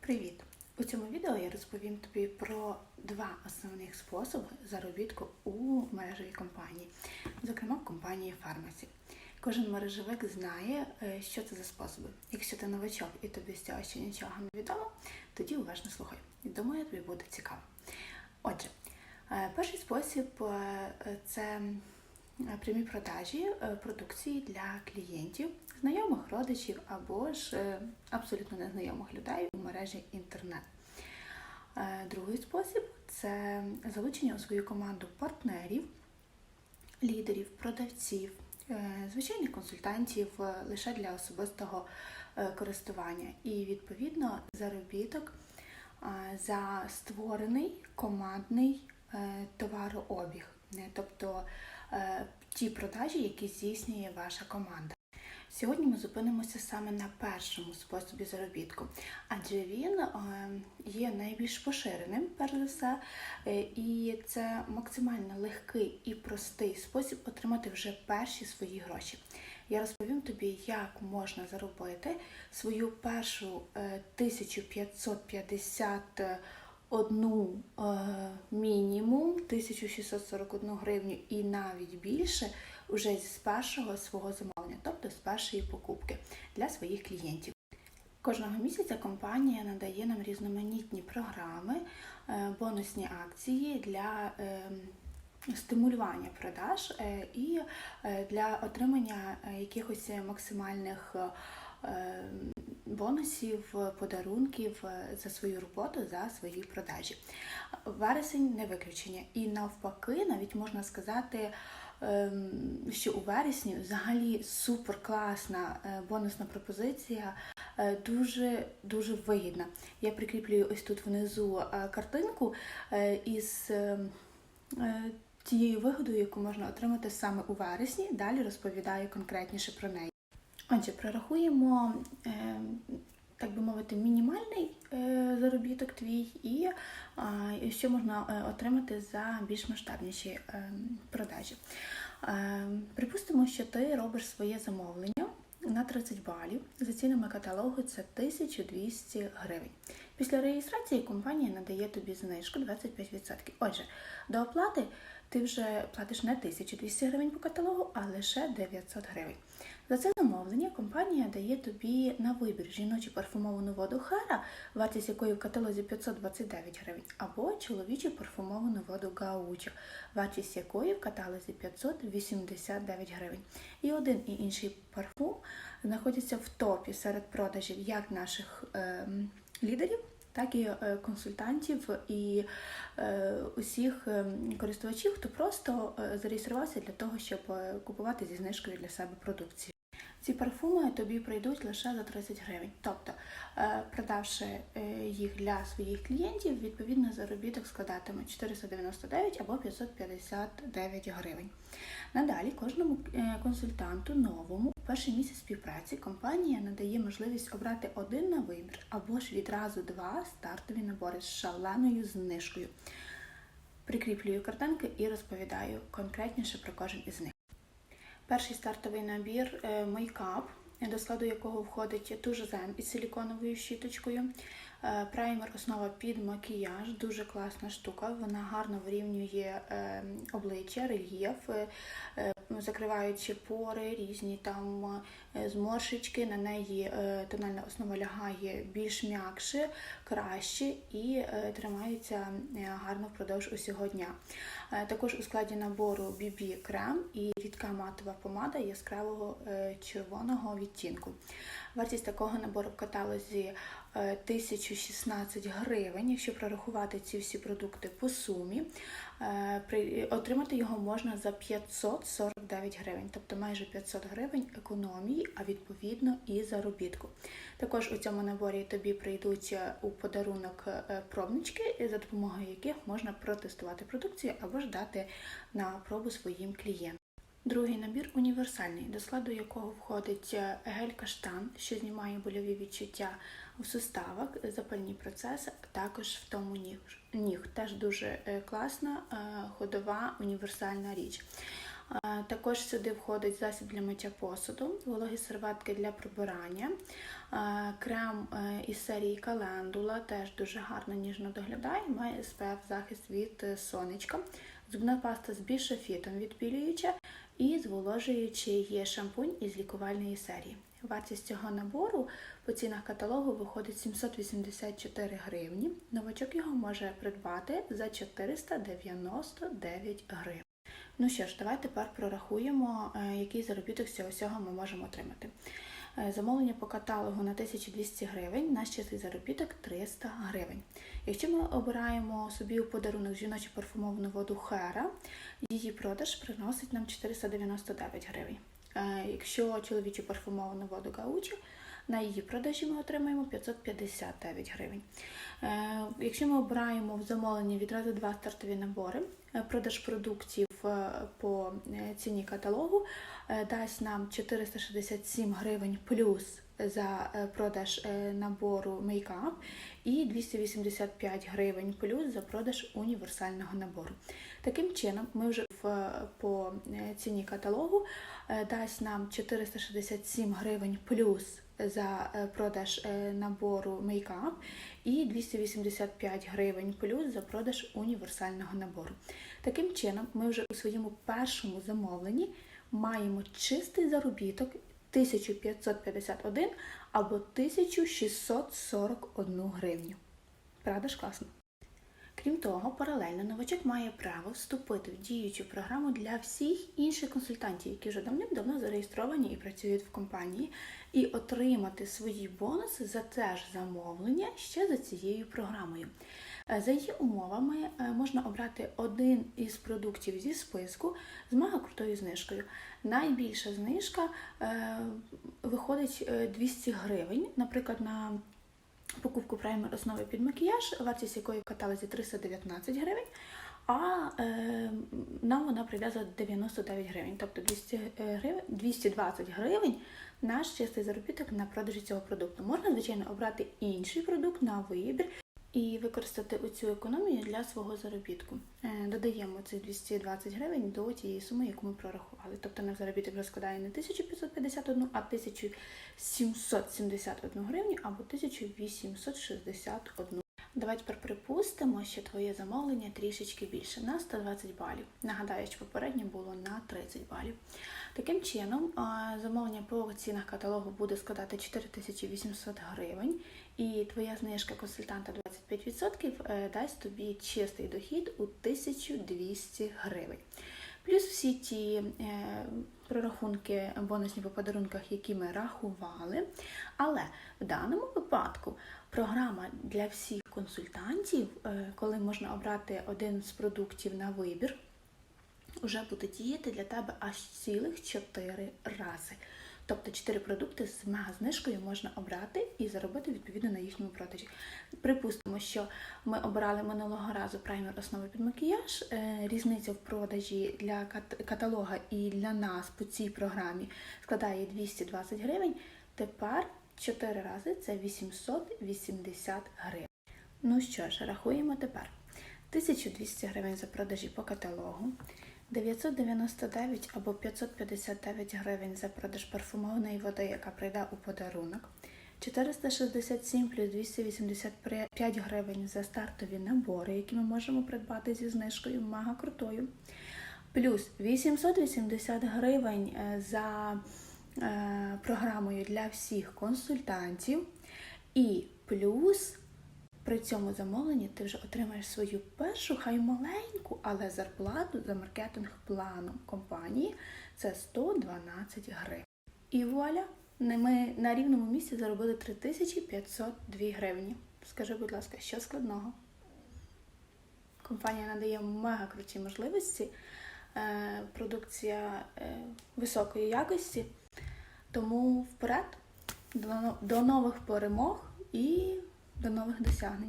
Привіт! У цьому відео я розповім тобі про два основних способи заробітку у мережевій компанії, зокрема в компанії Фармасі. Кожен мережевик знає, е, що це за способи. Якщо ти новачок і тобі з цього ще нічого не відомо, тоді уважно слухай. Думаю, тобі буде цікаво. Отже, е, перший спосіб е, це прямі продажі продукції для клієнтів, знайомих родичів або ж е, абсолютно незнайомих людей у мережі інтернет. Е, Другий спосіб це залучення у свою команду партнерів, лідерів, продавців, е, звичайних консультантів лише для особистого користування і відповідно заробіток за створений командний товарообіг, тобто ті продажі, які здійснює ваша команда. Сьогодні ми зупинимося саме на першому способі заробітку, адже він е, є найбільш поширеним, перш за все, е, і це максимально легкий і простий спосіб отримати вже перші свої гроші. Я розповім тобі, як можна заробити свою першу е, 1551 е, мінімум 1641 гривню і навіть більше уже з першого свого замовлення, тобто з першої покупки для своїх клієнтів. Кожного місяця компанія надає нам різноманітні програми, е, бонусні акції для е, стимулювання продаж е, і для отримання якихось максимальних бонусів, подарунків за свою роботу, за свої продажі. Вересень не виключення. І навпаки, навіть можна сказати, ем, що у вересні взагалі супер класна е, бонусна пропозиція, е, дуже дуже вигідна. Я прикріплюю ось тут внизу е, картинку із е, е, тією вигодою, яку можна отримати саме у вересні. Далі розповідаю конкретніше про неї. Отже, прорахуємо, е, так би мовити, мінімальний е, заробіток твій і що можна е, отримати за більш масштабніші е, продажі. Припустимо, що ти робиш своє замовлення на 30 балів. За цінами каталогу це 1200 гривень. Після реєстрації компанія надає тобі знижку 25%. Отже, до оплати ти вже платиш не 1200 гривень по каталогу, а лише 900 гривень. За це замовлення компанія дає тобі на вибір жіночу парфумовану воду Хера, вартість якої в каталозі 529 гривень, або чоловічу парфумовану воду Гаучо, вартість якої в каталозі 589 гривень. І один і інший парфум знаходяться в топі серед продажів як наших е, лідерів, так і е, консультантів і е, усіх е, користувачів, хто просто зареєструвався для того, щоб купувати зі знижкою для себе продукцію. Ці парфуми тобі прийдуть лише за 30 гривень. Тобто, е, продавши е, їх для своїх клієнтів, відповідно заробіток складатиме 499 або 559 гривень. Надалі кожному е, консультанту новому у перший місяць співпраці компанія надає можливість обрати один на вибір або ж відразу два стартові набори з шаленою знижкою. Прикріплюю картинки і розповідаю конкретніше про кожен із них. Перший стартовий набір е, мейкап, до складу якого входить тужзем із силіконовою щіточкою, праймер, основа під макіяж, дуже класна штука. Вона гарно вирівнює е, обличчя, рельєф, е, е, закриваючи пори, різні там е, зморшечки. На неї е, тональна основа лягає більш м'якше, краще і е, тримається е, гарно впродовж усього дня. Е, Також у складі набору BB крем і рідка матова помада яскравого е, червоного відтінку. Вартість такого набору в каталозі е, 1016 гривень. Якщо прорахувати ці всі продукти по сумі, е, отримати його можна за 549 гривень, тобто майже 500 гривень економії, а відповідно і заробітку. Також у цьому наборі тобі прийдуть е, у подарунок е, пробнички, за допомогою яких можна протестувати продукцію або ж дати на пробу своїм клієнтам. Другий набір універсальний, до складу якого входить е, гель-каштан, що знімає больові відчуття у суставах, запальні процеси, а також втому ніг. ніг. Теж дуже е, класна, е, ходова, універсальна річ. Е, Також сюди входить засіб для миття посуду, вологі серветки для прибирання, е, крем е, із серії Календула, теж дуже гарно ніжно доглядає, має SPF захист від е, сонечка, зубна паста з бішофітом відбілююча і зволожуючий є шампунь із лікувальної серії. Вартість цього набору по цінах каталогу виходить 784 гривні. Новачок його може придбати за 499 гривень. Ну що ж, давай тепер прорахуємо, е, який заробіток з цього всього ми можемо отримати. Е, Замовлення по каталогу на 1200 гривень, наш чистий заробіток 300 гривень. Якщо ми обираємо собі у подарунок жіночу парфумовану воду Хера, її продаж приносить нам 499 гривень. Е, Якщо чоловічу парфумовану воду Гаучі, на її продажі ми отримаємо 559 гривень. Е, Якщо ми обираємо в замовленні відразу два стартові набори, е, продаж продуктів по ціні каталогу дасть нам 467 гривень плюс за е, продаж е, набору мейкап і 285 гривень плюс за продаж універсального набору. Таким чином, ми вже в, по е, ціні каталогу дасть нам 467 гривень плюс за продаж набору мейкап і 285 гривень плюс за продаж універсального набору. Таким чином, ми вже у своєму першому замовленні маємо чистий заробіток 1551 або 1641 гривню. Правда ж класно? Крім того, паралельно новачок має право вступити в діючу програму для всіх інших консультантів, які вже давним-давно зареєстровані і працюють в компанії, і отримати свої бонуси за те ж замовлення ще за цією програмою. Е, За її умовами е, можна обрати один із продуктів зі списку з мега крутою знижкою. Найбільша знижка е, виходить е, 200 гривень, наприклад, на покупку праймер основи під макіяж, вартість якої в каталозі 319 гривень, а е, нам вона прийде за 99 гривень, тобто 200 гривень, 220 гривень наш чистий заробіток на продажі цього продукту. Можна, звичайно, обрати інший продукт на вибір і використати цю економію для свого заробітку. Е, Додаємо цих 220 гривень до тієї суми, яку ми прорахували. Тобто наш заробіток вже складає не 1551, а 1771 гривню або 1861. Давай тепер припустимо, що твоє замовлення трішечки більше на 120 балів. Нагадаю, що попереднє було на 30 балів. Таким чином, замовлення по цінах каталогу буде складати 4800 гривень, і твоя знижка консультанта 25% е, дасть тобі чистий дохід у 1200 гривень. Плюс всі ті е, прорахунки бонусні по подарунках, які ми рахували. Але в даному випадку програма для всіх консультантів, е, коли можна обрати один з продуктів на вибір, вже буде діяти для тебе аж цілих 4 рази. Тобто 4 продукти з мега-знижкою можна обрати і заробити відповідно на їхньому продажі. Припустимо, що ми обирали минулого разу праймер основи під макіяж. Е, Різниця в продажі для каталога і для нас по цій програмі складає 220 гривень. Тепер 4 рази це 880 гривень. Ну що ж, рахуємо тепер. 1200 гривень за продажі по каталогу, 999 або 559 гривень за продаж парфумованої води, яка прийде у подарунок, 467 плюс 285 гривень за стартові набори, які ми можемо придбати зі знижкою мага крутою, плюс 880 гривень е, за е, програмою для всіх консультантів, і плюс при цьому замовленні ти вже отримаєш свою першу, хай маленьку, але зарплату за маркетинг планом компанії це 112 гривень. І вуаля, ми на рівному місці заробили 3502 гривні. Скажи, будь ласка, що складного? Компанія надає мега круті можливості, е, продукція е, високої якості. Тому вперед, до, нових перемог і до нових досягнень.